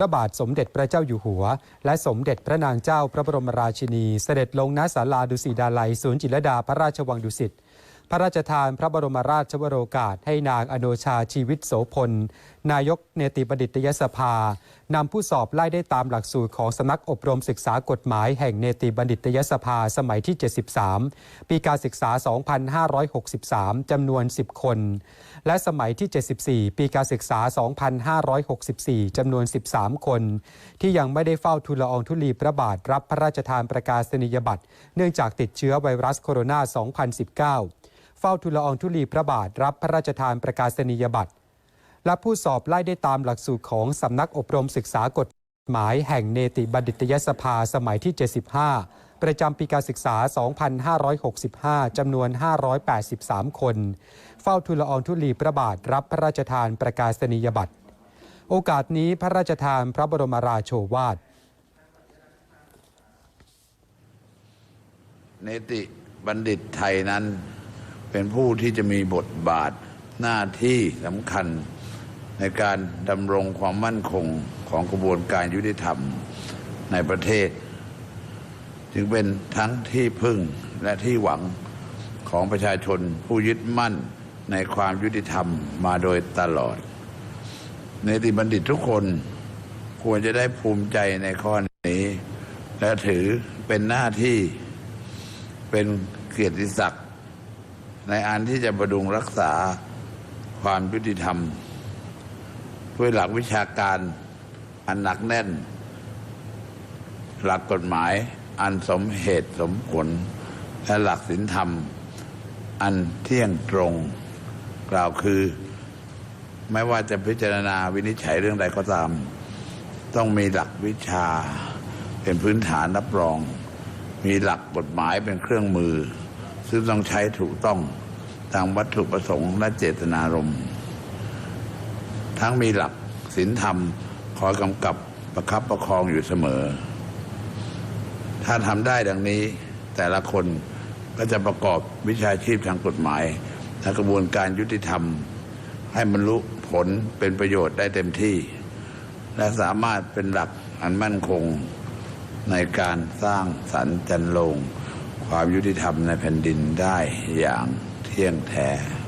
พระบาทสมเด็จพระเจ้าอยู่หัว และสมเด็จพระนางเจ้าพระบรมราชินี เสด็จลงณศาลาดุสิตดาลัย ศูนย์จิตรดาพระราชวังดุสิต พระราชทานพระบรมราชวโรกาสให้นางอโนชาชีวิตโสพล นายกเนติบัณฑิตยสภา นำผู้สอบไล่ได้ตามหลักสูตรของสำนักอบรมศึกษากฎหมายแห่งเนติบัณฑิตยสภาสมัยที่ 73 ปีการศึกษา 2563 จำนวน 10 คน และสมัยที่ 74 ปีการศึกษา 2564 จำนวน 13 คน ที่ยังไม่ได้เฝ้าทูลอองธุลีพระบาทรับพระราชทานประกาศนียบัตร เนื่องจากติดเชื้อไวรัสโคโรนา 2019 เฝ้าทูลอองธุลีพระบาทรับพระราชทานประกาศนียบัตร และผู้สอบไล่ได้ตามหลักสูตรของสำนักอบรมศึกษากฎหมายแห่งเนติบัณฑิตยสภาสมัยที่ 75 ประจำปีการศึกษา 2565 จำนวน 583 คน เฝ้าทูลอองธุลีพระบาทรับพระราชทานประกาศนียบัตร โอกาสนี้พระราชทานพระบรมราโชวาท เนติบัณฑิตไทยนั้น เป็นผู้ที่จะมีบทบาทหน้าที่สำคัญในการดำรงความมั่นคงของกระบวนการยุติธรรมในประเทศ จึงเป็นทั้งที่พึ่งและที่หวังของประชาชนผู้ยึดมั่นในความยุติธรรมมาโดยตลอดเนติบัณฑิตทุกคนควรจะได้ภูมิใจในข้อนี้ และถือเป็นหน้าที่เป็นเกียรติศักดิ์ ในอันที่จะประดุงรักษาความยุติธรรม ด้วยหลักวิชาการอันหนักแน่น หลักกฎหมายอันสมเหตุสมผล และหลักศีลธรรม อันเที่ยงตรง กล่าวคือ ไม่ว่าจะพิจารณาวินิจฉัยเรื่องใดก็ตาม ต้องมีหลักวิชา เป็นพื้นฐานรับรอง มีหลักกฎหมายเป็นเครื่องมือ ซึ่งต้องใช้ถูกต้อง ตามวัตถุประสงค์และเจตนารมณ์ทั้งมีหลักศีลธรรมคอยกำกับประคับประคองอยู่เสมอ ถ้าทำได้ดังนี้แต่ละคนก็จะประกอบวิชาชีพทางกฎหมายและกระบวนการยุติธรรม ให้บรรลุผลเป็นประโยชน์ได้เต็มที่ และสามารถเป็นหลักอันมั่นคงในการสร้างสรรค์จันลง ความยุติธรรมในแผ่นดินได้อย่าง ที่ยงแท้